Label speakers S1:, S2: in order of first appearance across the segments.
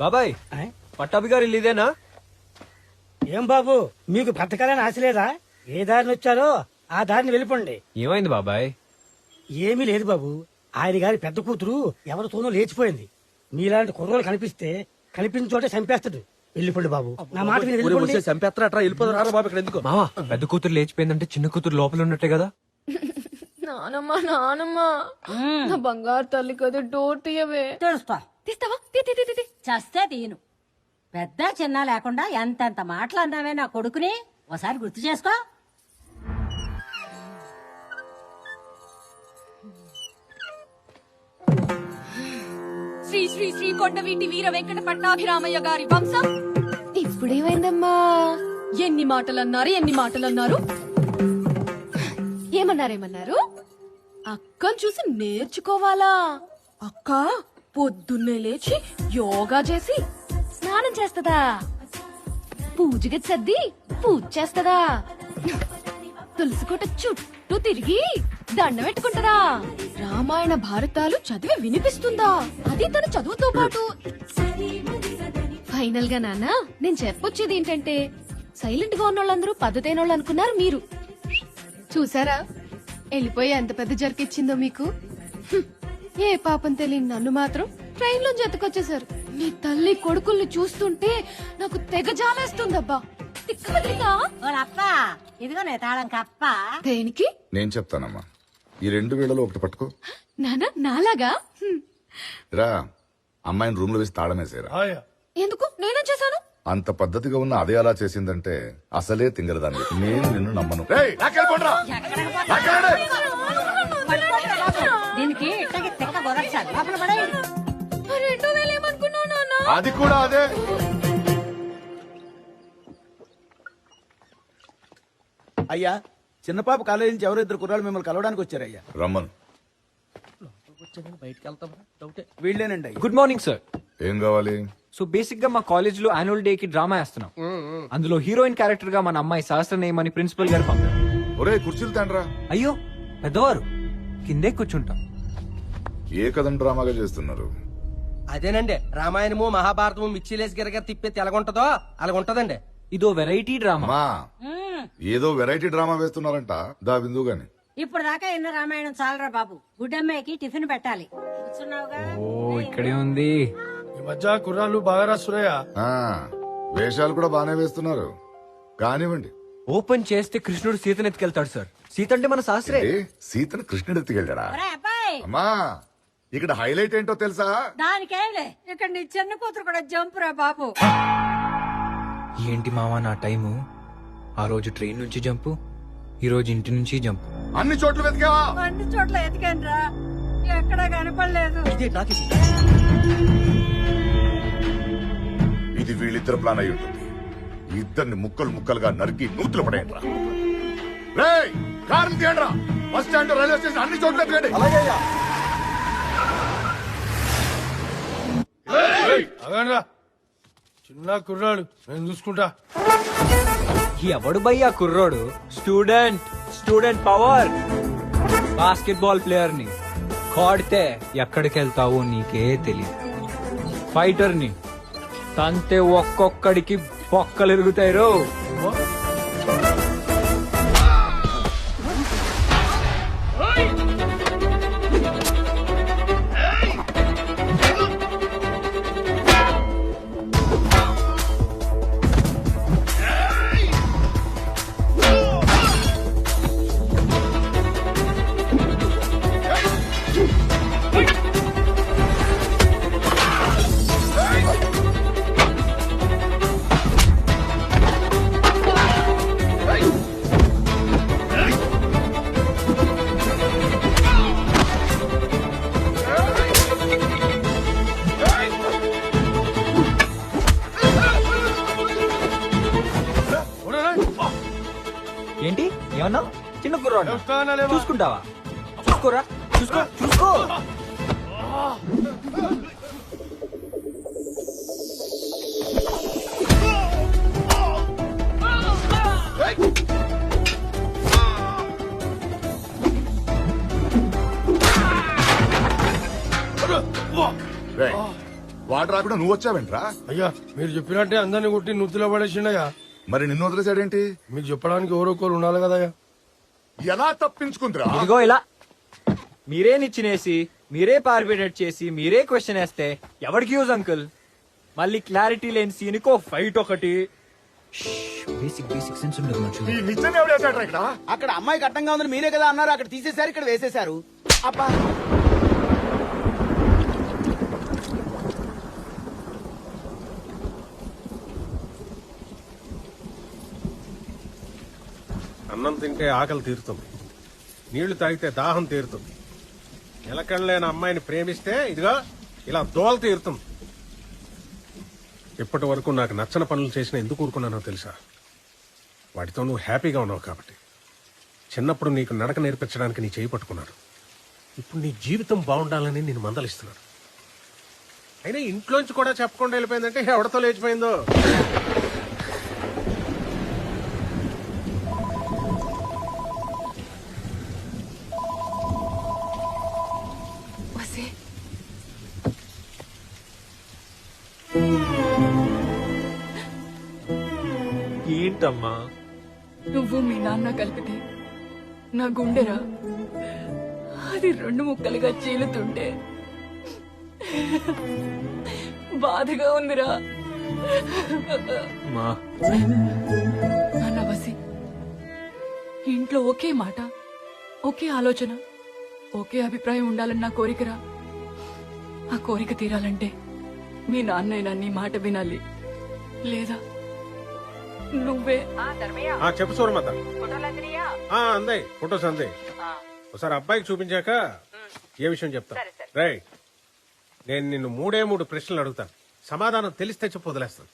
S1: బాబాయ్
S2: ఆయ్?
S1: పట్టాభి గారు ఇల్లు ఇదేనా?
S2: ఏం బాబు మీకు బ్రతకాలని ఆశ లేదా? ఏ దారిని వచ్చారో ఆ దారిని వెళ్ళిపోండి.
S1: ఏమైంది బాబాయ్?
S2: ఏమీ లేదు బాబు. ఆయన గారి పెద్ద కూతురు ఎవరితోనో లేచిపోయింది. మీలాంటి కుర్రోలు కనిపిస్తే కనిపించిన చోటే చంపేస్తాడు. వెళ్ళిపోండి బాబు. నా మాట విని వెళ్ళిపోండి.
S3: చంపేస్తారా వెళ్ళిపోతారా? బాబు ఇక్కడ ఎందుకు?
S1: మావా పెద్ద కూతురు లేచిపోయిందంటే చిన్న కూతురు లోపల ఉన్నట్టే కదా.
S4: నానమ్మ నానమ్మ. నా బంగారు తల్లి కదా డోర్ తీయవే
S5: తెలుస్తా
S4: తీస్తావా? తీ తీ తీ, తీ, తీ.
S5: చస్తే తీయను పెద్ద చిన్న లేకుండా ఎంతెంత మాటలు అన్నావే నా కొడుకుని? ఒకసారి గుర్తు చేసుకో.
S4: శ్రీ శ్రీ శ్రీ కొండవీటి వీర వెంకట పట్టాభిరామయ్య గారి వంశం. ఇప్పుడేమైందమ్మా? ఎన్ని మాటలు అన్నారు ఎన్ని మాటలు అన్నారు ఏమన్నారేమన్నారు? అక్కను చూసి నేర్చుకోవాలా? అక్క పొద్దున్నే లేచి యోగా చేసి స్నానం చేస్తదా? పూజగా సర్ది పూజ చేస్తదా? తులసి కోట చుట్టూ తిరిగి దండం పెట్టుకుంటదా? రామాయణ భారతాలు చదివి వినిపిస్తుందా? అది తన చదువుతో పాటు. ఫైనల్గా నాన్న నేను చెప్పొచ్చేది ఏంటంటే సైలెంట్గా ఉన్న వాళ్ళందరూ పద్ధతైన వాళ్ళు అనుకున్నారు మీరు. చూసారా? వెళ్ళిపోయి ఎంత పెద్ద జరికిచ్చిందో మీకు. ఏ పాపం తెలియని నన్ను మాత్రం ట్రైన్లో జతకొచ్చేసారు మీ తల్లి కొడుకుల్ని చూస్తుంటే నాకు తెగ జాలేస్తుందబ్బా.
S5: తాళం కప్ప.
S4: దేనికి?
S6: నేను చెప్తానమ్మా. ఈ రెండు వేళలో ఒకటి పట్టుకో.
S4: నాన్న నాలాగా.
S6: రా అమ్మాయిని రూమ్లో వేసి తాళమేసేరా
S4: ఎందుకు? నేనేం చేశాను?
S6: అంత పద్ధతిగా ఉన్న అదే అలా చేసిందంటే అసలే తింగరదాన్ని. నేను నిన్ను నమ్మను. అది కూడా అదే.
S3: అయ్యా చిన్నపాప కాలేజీ నుంచి ఎవరో ఇద్దరు కుర్రాళ్ళు మిమ్మల్ని కలవడానికి వచ్చారయ్యా.
S6: రమ్మను.
S3: బయటకు వెళ్తాం. డౌటే. వీళ్ళేనండి
S1: గుడ్ మార్నింగ్ సార్
S6: ఏం కావాలి?
S1: సో బేసిక్గా మా కాలేజ్లో యాన్యువల్ డే కి డ్రామా వేస్తున్నాం. అందులో హీరోయిన్ క్యారెక్టర్గా మన అమ్మాయి సహస్రనేయం అని ప్రిన్సిపల్ గారు పంపారు.
S6: ఒరే కుర్చీలు తండ్రా.
S1: అయ్యో పెద్దవారు కిందే కూర్చుంటాం.
S6: ఏ కథం డ్రామాగా చేస్తున్నారు?
S3: అదేనండి రామాయణము మహాభారతము మిక్సీలేసి గిరగర తిప్పేది ఎలాగుంటదో అలాగుంటదండి.
S1: ఇదో వెరైటీ డ్రామా
S6: ఏదో వెరైటీ డ్రామా వేస్తున్నారంట దా బిందు గాని.
S5: ఇప్పుడు దాకా ఎన్న రామాయణం చాలరా బాబు? గుడ్డమ్మాయికి టిఫిన్ పెట్టాలి. కూర్చున్నావుగా?
S1: ఓ ఇక్కడే ఉంది.
S7: మధ్య కుర్రాళ్ళు బాగా రాస్తున్నాయా?
S6: ఆ, వేషాలు కూడా బానే వేస్తున్నారు. కానివ్వండి.
S1: ఓపెన్ చేస్తే కృష్ణుడు సీతను ఎత్తుకెళ్తాడు సార్. సీత అంటే మన శాస్త్రే.
S6: ఏ, సీతను కృష్ణుడు ఎత్తుకెళ్ళాడా
S5: ఒరే అబ్బాయి!
S6: అమ్మా ఇక్కడ హైలైట్ ఏంటో తెలుసా?
S5: దానికేంలే ఇక్కడ నీ చిన్న కూతురు కూడా జంప్ రా బాబు.
S1: ఏంటి మావా నా టైము? ఆ రోజు ట్రైన్ నుంచి జంపు ఈ రోజు ఇంటి నుంచి జంపు.
S6: అన్ని చోట్ల వెతికావా?
S5: అన్ని చోట్ల ఎతికాను రా ఎక్కడా కనపడలేదు.
S3: ఇదే నాకు ఇది.
S6: ఇది వీళ్ళిద్దరు ప్లాన్ అయి ఉంటుంది. ఇద్దరిని ముక్కలు ముక్కలుగా నరికి నూతులు పడేయండిరా. రేయ్ కారు తీయండిరా. బస్ స్టాండ్ రైల్వే స్టేషన్ అన్ని చోట్ల
S7: అగండ్రా చిన్న కుర్రాడు నేను చూసుకుంటా.
S1: ఎవడు భయ్యా కుర్రోడు? Student student power. బాస్కెట్బాల్ ప్లేయర్ని కాడితే ఎక్కడికి వెళ్తావో నీకే తెలియదు ఫైటర్ని తంతే ఒక్కొక్కడికి బొక్కలు ఎరుగుతాయి రో
S7: లేవా?
S1: చూసుకుంటావా? చూసుకోరా? చూసుకో చూసుకో.
S6: వాడు రాకుండా నువ్వు వచ్చావేంట్రా?
S7: అయ్యా మీరు చెప్పినట్టే అందరిని కొట్టి నుత్తులో పడేసిండయ్యా.
S6: మరి నిన్ను వదిలేసాడేంటి
S7: మీకు చెప్పడానికి ఎవరో ఒకరు ఉండాలి కదయ్యా.
S6: ఎలా తప్పించుకుందిరా?
S1: ఇదిగో ఇలా. మీరే నిచ్చినేసి మీరే పార్బిడేట్ చేసి మీరే క్వశ్చన్ వేస్తే ఎవరికి యూజ్ అంకుల్? మళ్ళీ క్లారిటీ లేని సీన్కో ఫైట్ ఒకటి. బేసిక్ బేసిక్ సెన్స్ ఉండదు మనుషులు.
S6: ఈ నిచ్చెన ఎవడేసాడ్రా ఇక్కడ?
S8: అక్కడ అమ్మాయి కట్టంగా ఉందని మీరే కదా అన్నారు అక్కడ తీసేశారు ఇక్కడ వేసేశారు. అబ్బా.
S9: అన్నం తింటే ఆకలి తీరుతుంది. నీళ్ళు తాగితే దాహం తీరుతుంది. నిలకడలేని అమ్మాయిని ప్రేమిస్తే ఇదిగా ఇలా దోల తీరుతుంది. ఇప్పటి వరకు నాకు నచ్చని పనులు చేసిన ఎందుకు ఊరుకున్నానో తెలుసా? వాటితో నువ్వు హ్యాపీగా ఉన్నావు కాబట్టి. చిన్నప్పుడు నీకు నడక నేర్పించడానికి నీ చేయి పట్టుకున్నాను ఇప్పుడు నీ జీవితం బాగుండాలని నేను మందలిస్తున్నాను. అయినా ఇంట్లోంచి కూడా చెప్పకుండా వెళ్ళిపోయిందంటే ఎవడతో లేచిపోయిందో?
S1: ఏంటమ్మా
S10: నువ్వు మీ నాన్న కలిపితే నా గుండెరా? అది రెండు ముక్కలుగా చీలుతుంటే బాధగా ఉందిరా. నాన్న వసి ఇంట్లో ఒకే మాట ఒకే ఆలోచన ఒకే అభిప్రాయం ఉండాలని నా కోరికరా. ఆ కోరిక తీరాలంటే మీ నాన్నైనా నీ మాట వినాలి. లేదా నువ్వే.
S9: ఆ చెప్పు సూరమత. ఆ అందాయి. ఫొటోస్ అందాయి. ఒకసారి అబ్బాయికి చూపించాక ఏ విషయం చెప్తా? రై నేను నిన్ను మూడే మూడు ప్రశ్నలు అడుగుతాను. సమాధానం తెలిస్తే చెప్పు వదిలేస్తాను.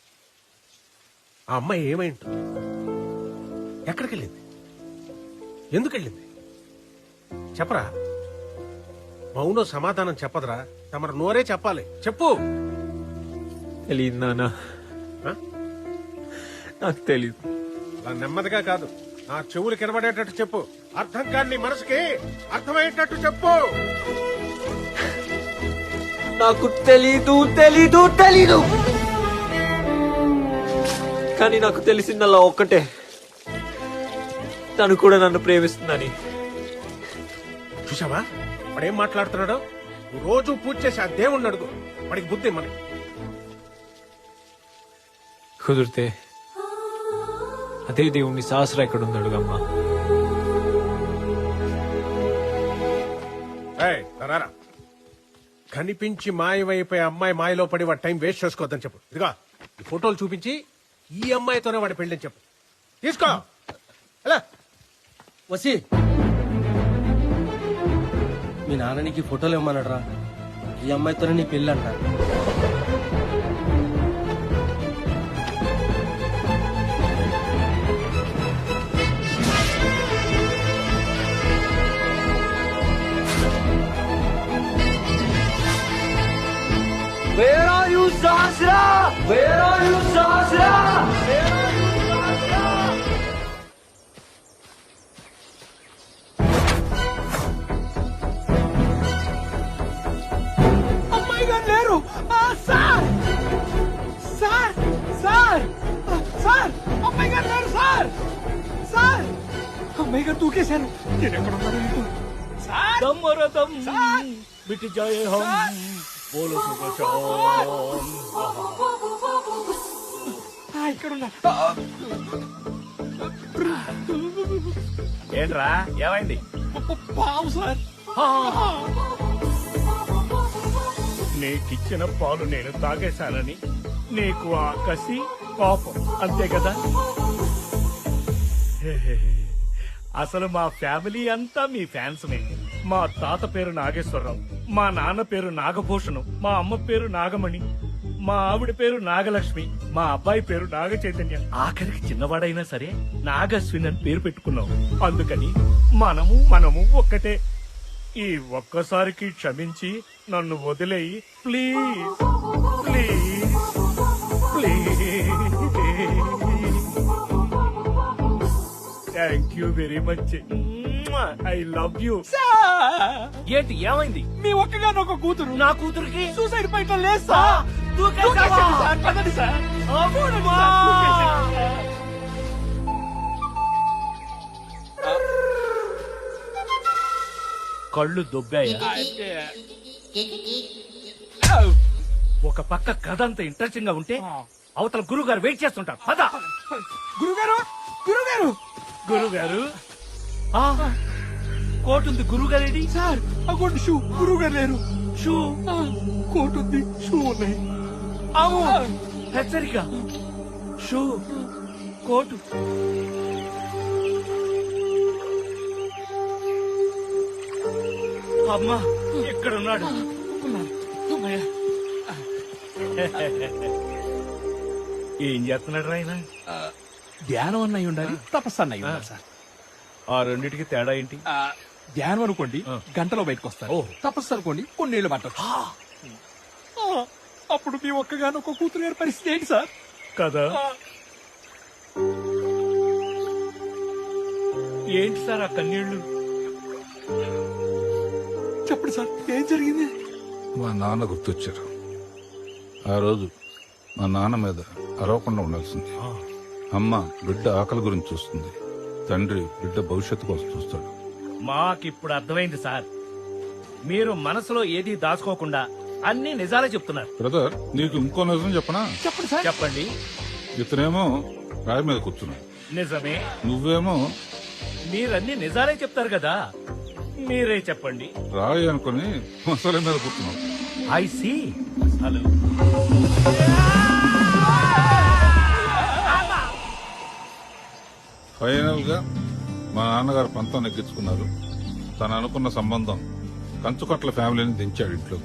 S9: ఆ అమ్మాయి ఏమై ఉంటుంది? ఎక్కడికి వెళ్ళింది ఎందుకు వెళ్ళింది చెప్పరా? మౌనం సమాధానం చెప్పదురా. తమరు నోరే చెప్పాలి. చెప్పు.
S1: తెలియదు నాన్న.
S9: ఆ?
S1: నాకు తెలీదు.
S9: అలా నెమ్మదిగా కాదు. నా చెవులు కనబడేటట్టు చెప్పు. అర్థం కాని మనసుకి అర్థమయ్యేటట్టు చెప్పు.
S1: నాకు తెలీదు తెలీదు తెలీదు. కానీ నాకు తెలిసిందల్లా ఒక్కటే. తను కూడా నన్ను ప్రేమిస్తుందని.
S9: చూసావా వాడేం మాట్లాడుతున్నాడు? రోజు పూజ చేసి ఆ దేవుణ్ణి అడుగు. వాడికి బుద్ధి మరి
S1: కుదిరితే అదే దేవుణ్ణి సహస్ర ఎక్కడ ఉంది అడుగమ్మా
S9: ఏయ్, రారా. కనిపించి మాయమైపోయే అమ్మాయి మాయలో పడి వాడి టైం వేస్ట్ చేసుకోవద్దని చెప్పు. ఇదిగా ఈ ఫోటోలు చూపించి ఈ అమ్మాయితోనే వాడి పెళ్ళని చెప్పు. తీసుకో. ఎలా?
S3: వసి. మీ నాన్న నీకు ఈ ఫోటోలు ఇమ్మన్నాడు ఈ అమ్మాయితోనే నీ పెళ్ళి అంట
S2: అమ్మాయి గారు దూకేశారు నేను ఎక్కడ ఉన్నాను మిటి జాయే హం బోలో ఇక్కడ ఉన్నా
S11: ఏంట్రా? ఏమైంది?
S2: పావు సార్.
S11: నీకిచ్చిన పాలు నేను తాగేశానని నీకు ఆ కసి కోపం అంతే కదా? అసలు మా ఫ్యామిలీ అంతా మీ ఫ్యాన్స్మే మా తాత పేరు నాగేశ్వరరావు మా నాన్న పేరు నాగభూషణం మా అమ్మ పేరు నాగమణి మా ఆవిడ పేరు నాగలక్ష్మి మా అబ్బాయి పేరు నాగ చైతన్య ఆఖరికి చిన్నవాడైనా సరే నాగశ్విన్ అని పేరు పెట్టుకున్నాం అందుకని మనము మనము ఒక్కటే. ఈ ఒక్కసారికి క్షమించి నన్ను వదిలేయి. Please please. Please thank you very much. I love you. ఏంటి ఏమైంది?
S2: మీ ఒక్కగానొక్క కూతురు
S11: నా కూతురికి
S2: సూసైడ్ పాయింట్లో లేదు సార్.
S11: కళ్ళు దొబ్బాయా? ఒక పక్క కథ అంత ఇంట్రెస్టింగ్గా ఉంటే అవతల గురువు గారు వెయిట్ చేస్తుంటారు. పద.
S2: గురుగారు గురుగారు
S11: గురువు గారు కోట్ ఉంది గురువు గారేడి
S2: సార్ అగోండి షూ. గురువు గారు లేరు.
S11: షూ?
S2: ఆ, కోట్ ఉంది షూ ఉన్నాయి.
S11: అవు హెచ్చరిక. షూ. కోటు. అమ్మా ఇక్కడ ఉన్నాడు. ఏం చేస్తున్నాడు ఆయన
S2: ధ్యానం అన్నయ్య ఉండాలి తపస్సు అన్నయ్య ఉండాలి సార్.
S11: ఆ రెండిటికి తేడా ఏంటి?
S2: ధ్యానం అనుకోండి గంటలో బయటకు వస్తారు. తపస్సు అనుకోండి కొన్నేళ్ళు పట్టచ్చు. అప్పుడు మీ ఒక్కగాను ఒక కూతురు గారి పరిస్థితి ఏంటి సార్?
S11: కదా. ఏంటి సార్ ఆ కన్నీళ్ళు
S2: చెప్పండి సార్ ఏం జరిగింది?
S12: మా నాన్న గుర్తొచ్చారు. ఆ రోజు మా నాన్న మీద అరవకుండా ఉండాల్సింది. అమ్మ బిడ్డ ఆకలి గురించి చూస్తుంది. తండ్రి బిడ్డ భవిష్యత్తు కోసం చూస్తాడు.
S11: మాకిప్పుడు అర్థమైంది సార్. మీరు మనసులో ఏది దాచుకోకుండా అన్ని నిజాలే చెప్తున్నారు.
S12: బ్రదర్ నీకు ఇంకో నిజం చెప్పనా?
S2: చెప్పండి సార్.
S11: చెప్పండి.
S12: ఇతనేమో రాయి మీద కూర్చున్నాడు.
S11: నిజమే.
S12: నువ్వేమో
S11: మీరన్ని నిజాలే చెప్తారు కదా. మీరే చెప్పండి.
S12: రాయి అనుకుని మసాలా మీద కూర్చున్నావు.
S11: I see. హలో.
S12: ఫైనల్గా మా నాన్నగారు పంతం నెగ్గించుకున్నారు. తను అనుకున్న సంబంధం కంచుకట్ల ఫ్యామిలీని దించాడు ఇంట్లో.